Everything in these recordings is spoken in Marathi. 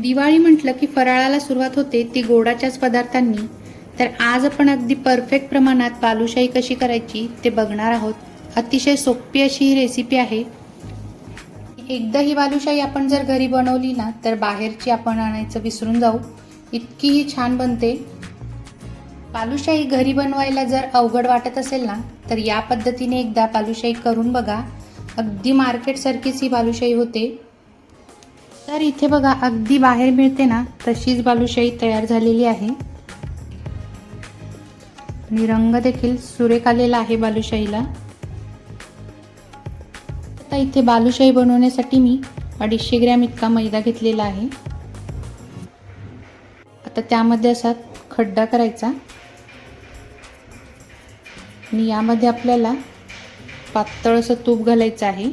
दिवाळी म्हटलं की फराळाला सुरुवात होते ती गोडाच्याच पदार्थांनी. तर आज आपण अगदी परफेक्ट प्रमाणात बालुशाही कशी करायची ते बघणार आहोत. अतिशय सोपी अशी ही रेसिपी आहे. एकदा ही बालुशाही आपण जर घरी बनवली ना तर बाहेरची आपण आणायचं विसरून जाऊ. इतकी ही छान बनते. बालुशाही घरी बनवायला जर अवघड वाटत असेल ना तर या पद्धतीने एकदा बालुशाही करून बघा. अगदी मार्केटसारखीच ही बालुशाही होते. तर इथे बघा अगदी बाहेर मिळते ना तशीच बालुशाही तयार झालेली आहे. आणि रंग देखील सुरेख आलेला आहे बालुशाहीला आता इथे बालुशाही बनवण्यासाठी मी अडीचशे ग्रॅम इतका मैदा घेतलेला आहे. आता त्यामध्ये असा खड्डा करायचा. आणि यामध्ये आपल्याला पातळ असं तूप घालायचं आहे.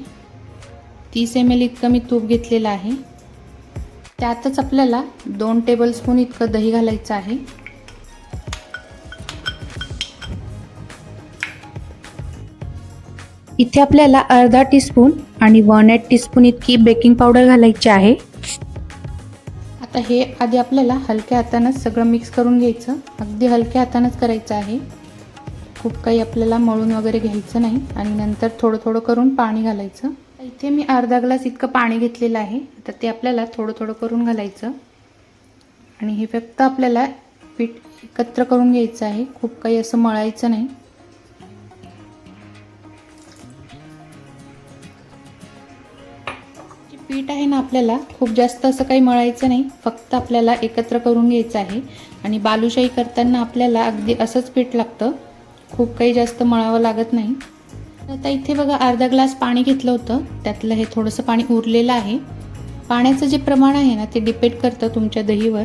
तीस एम एल इतकं मी तूप घेतलेलं आहे. त्यातच आपल्याला दोन टेबलस्पून इतकं दही घालायचं आहे. इथे आपल्याला अर्धा टीस्पून आणि वन एट टीस्पून इतकी बेकिंग पावडर घालायची आहे. आता हे आधी आपल्याला हलक्या हातानंच सगळं मिक्स करून घ्यायचं. अगदी हलक्या हातानंच करायचं आहे. खूप काही आपल्याला मळून वगैरे घ्यायचं नाही. आणि नंतर थोडं थोडं करून पाणी घालायचं. इथे मी अर्धा ग्लास इतकं पाणी घेतलेलं आहे. तर ते आपल्याला थोडं थोडं करून घालायचं. आणि हे फक्त आपल्याला पीठ एकत्र करून घ्यायचं आहे. खूप काही असं मळायचं नाही. पीठ आहे ना आपल्याला खूप जास्त असं काही मळायचं नाही. फक्त आपल्याला एकत्र करून घ्यायचं आहे. आणि बालुशाही करताना आपल्याला अगदी असंच पीठ लागतं. खूप काही जास्त मळावं लागत नाही. आता इथे बघा अर्धा ग्लास पाणी घेतलं होतं. त्यातलं हे थोडंसं पाणी उरलेलं आहे. पाण्याचं जे प्रमाण आहे ना ते डिपेंड करतं तुमच्या दहीवर.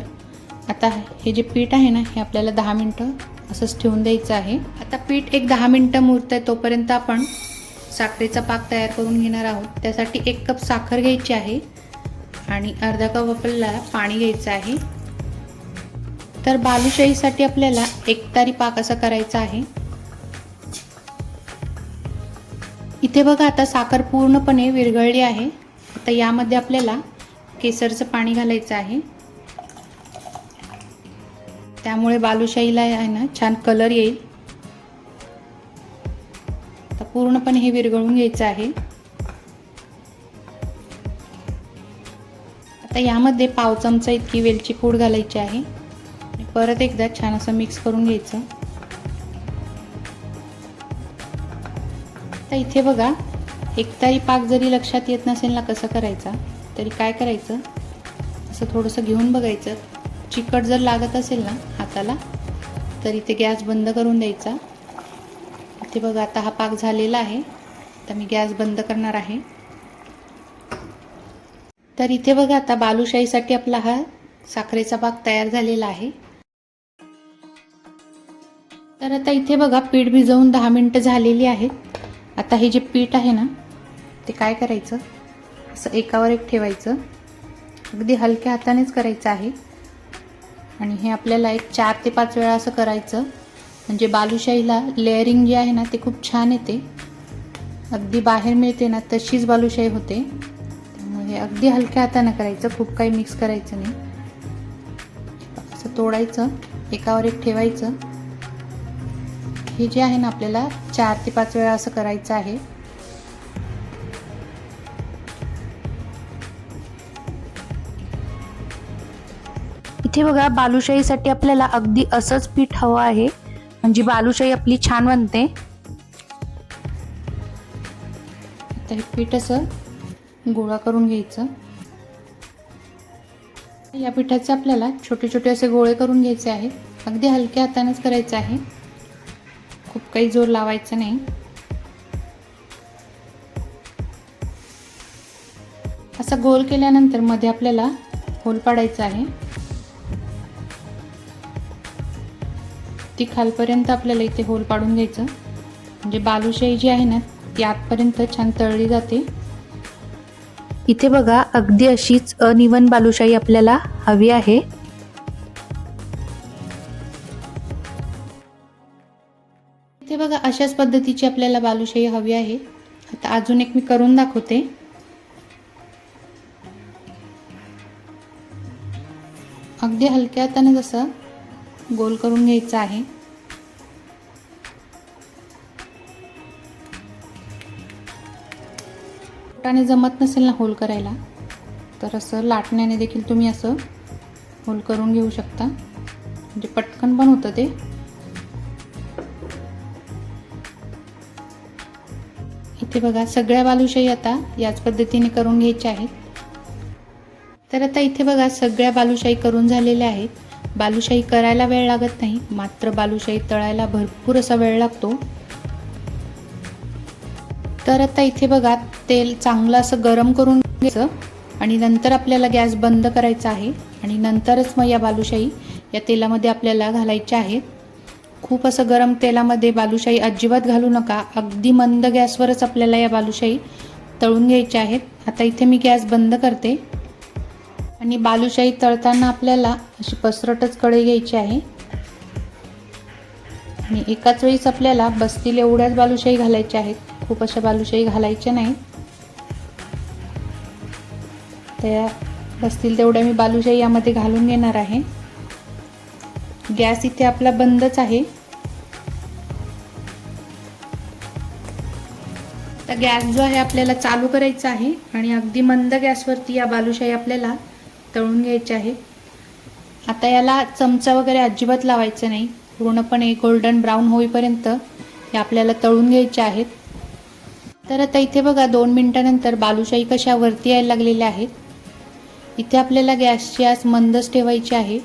आता हे जे पीठ आहे ना हे आपल्याला दहा मिनटं असंच ठेवून द्यायचं आहे. आता पीठ एक दहा मिनटं मुरतं आहे तोपर्यंत आपण साखरेचा पाक तयार करून घेणार आहोत. त्यासाठी एक कप साखर घ्यायची आहे आणि अर्धा कप आपल्याला पाणी घ्यायचं आहे. तर बालुशाहीसाठी आपल्याला एकतारी पाक असा करायचा आहे. इथे बघा आता साखर पूर्णपणे विरघळली आहे. आता यामध्ये आपल्याला केसरचं पाणी घालायचं आहे. त्यामुळे बालुशाहीला आहे ना छान कलर येईल. आता पूर्णपणे हे विरघळून घ्यायचं आहे. आता यामध्ये पाव चमचा इतकी वेलची पूड घालायची आहे. परत एकदा छान असं मिक्स करून घ्यायचं. आता इथे बघा एकतारी पाक जरी लक्षात येत नसेल ना कसं करायचा तरी काय करायचं? असं थोडंसं घेऊन बघायचं. चिकट जर लागत असेल ना हाताला तर इथे गॅस बंद करून द्यायचा. इथे बघा आता हा पाक झालेला आहे. तर मी गॅस बंद करणार आहे. तर इथे बघा आता बालुशाहीसाठी आपला हा साखरेचा पाक तयार झालेला आहे. तर आता इथे बघा पीठ भिजवून दहा मिनटं झालेली आहेत. आता हे जे पीठ आहे ना ते काय करायचं? असं एकावर एक ठेवायचं. अगदी हलक्या हातानेच करायचं आहे. आणि हे आपल्याला एक चार ते पाच वेळा असं करायचं. म्हणजे बालुशाहीला लेअरिंग जी आहे ना ते खूप छान येते. अगदी बाहेर मिळते ना तशीच बालुशाही होते. त्यामुळे हे अगदी हलक्या हातानं करायचं. खूप काही मिक्स करायचं नाही. असं तोडायचं. एकावर एक ठेवायचं. हे जे आहे ना आपल्याला चार ते पाच वेळा असं करायचं आहे. इथे बघा बालुशाहीसाठी आपल्याला अगदी असंच पीठ हवं आहे. म्हणजे बालुशाही आपली छान बनते. आता हे पीठ असं गोळा करून घ्यायचं. या पिठाचे आपल्याला छोटे छोटे असे गोळे करून घ्यायचे आहे. अगदी हलक्या हातानेच करायचं आहे. खूप काही जोर लावायचं नाही. असा गोल केल्यानंतरमध्ये आपल्याला होल पाडायचा आहे. ती खालपर्यंत आपल्याला इथे होल पाडून द्यायचं म्हणजे बालुशाही जी आहे ना ती आतपर्यंत छान तळली जाते. इथे बघा अगदी अशीच अनिवन बालुशाही आपल्याला हवी आहे. अशाच पद्धतीची आपल्याला बालुशाही हवी आहे. आता अजून एक मी करून दाखवते. अगदी हलक्या हाताने जसं गोल करून घ्यायचं आहे. बोटाने जमत नसेल ना होल करायला तर असं लाटण्याने देखील तुम्ही असं होल करून घेऊ शकता. म्हणजे पटकन पण होतं ते. इथे बघा सगळ्या बालुशाही आता याच पद्धतीने करून घ्यायच्या आहेत. तर आता इथे बघा सगळ्या बालुशाही करून झालेल्या आहेत. बालुशाही करायला वेळ लागत नाही मात्र बालुशाही तळायला भरपूर असा वेळ लागतो. तर आता इथे बघा तेल चांगलं असं गरम करून घ्यायचं आणि नंतर आपल्याला गॅस बंद करायचा आहे आणि नंतरच मग या बालुशाही या तेलामध्ये आपल्याला घालायच्या आहेत. खूप असं गरम तेलामध्ये बालुशाही अजिबात घालू नका. अगदी मंद गॅसवरच आपल्याला या बालुशाही तळून घ्यायच्या आहेत. आता इथे मी गॅस बंद करते. आणि बालुशाही तळताना आपल्याला अशी पसरटच कढई घ्यायची आहे. आणि एकाच वेळीच आपल्याला बसतील एवढ्याच बालुशाही घालायच्या आहेत. खूप अशा बालुशाही घालायच्या नाही त्या बसतील तेवढ्या मी बालुशाही यामध्ये घालून घेणार आहे. गॅस इथे आपला बंदच आहे. तर गॅस जो आहे आपल्याला चालू करायचा आहे आणि अगदी मंद गॅसवरती या बालुशाही आपल्याला तळून घ्यायची आहे आता याला चमचा वगैरे अजिबात लावायचं नाही. पूर्णपणे गोल्डन ब्राऊन होईपर्यंत हे आपल्याला तळून घ्यायचे आहेत. तर आता इथे बघा दोन मिनटानंतर बालुशाही कशा वरती यायला लागलेल्या आहेत. इथे आपल्याला गॅसची आस मंदच ठेवायची आहे.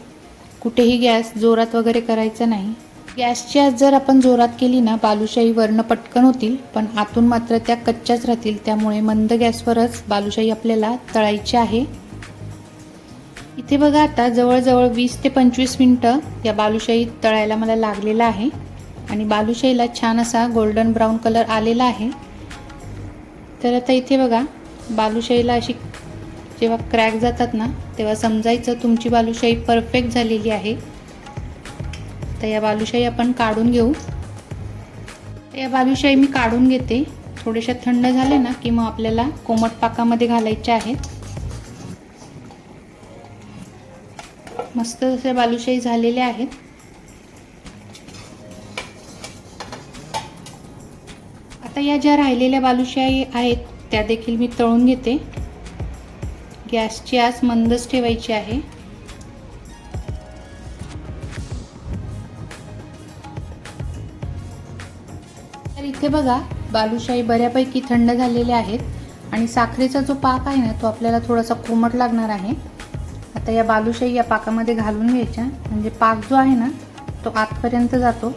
कुठेही गॅस जोरात वगैरे करायचा नाही. गॅसची आज जर आपण जोरात केली ना बालुशाही वरनं पटकन होतील पण आतून मात्र त्या कच्च्याच राहतील त्यामुळे मंद गॅसवरच बालुशाही आपल्याला तळायची आहे. इथे बघा आता जवळजवळ वीस ते पंचवीस मिनटं या बालुशाही तळायला मला लागलेला आहे. आणि बालुशाहीला छान असा गोल्डन ब्राऊन कलर आलेला आहे. तर आता इथे बघा बालुशाहीला अशी जेव्हा क्रॅक जातात ना तेव्हा समजायचं तुमची बालुशाही परफेक्ट झालेली आहे. तर या बालुशाही आपण काढून घेऊ. या बालुशाही मी काढून घेते. थोडेशा थंड झाल्या ना की मग आपल्याला कोमट पाकामध्ये घालायच्या आहेत मस्त असे बालुशाही झालेले आहेत. आता या ज्या राहिलेल्या बालुशाही आहेत त्या देखील मी तळून घेते. गॅसची आस मंदच ठेवायची आहे. तर इथे बघा बालुशाही बऱ्यापैकी थंड झालेले आहेत आणि साखरेचा जो पाक आहे ना तो आपल्याला थोडासा कोमट लागणार आहे. आता या बालुशाही या पाकामध्ये घालून घ्यायच्या. म्हणजे पाक जो आहे ना तो आतपर्यंत जातो.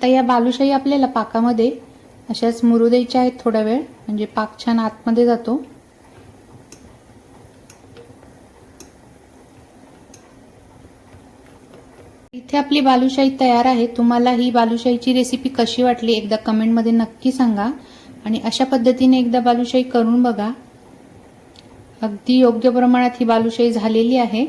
आता या बालुशाही आपल्याला पाकामध्ये अशाच मुरू द्यायच्या आहेत थोडा वेळ. म्हणजे पाक छान आतमध्ये जातो. इथे आपली बालुशाही तयार आहे. तुम्हाला ही बालुशाहीची रेसिपी कशी वाटली एकदा कमेंटमध्ये नक्की सांगा. आणि अशा पद्धतीने एकदा बालुशाही करून बघा. अगदी योग्य प्रमाणात ही बालुशाही झालेली आहे.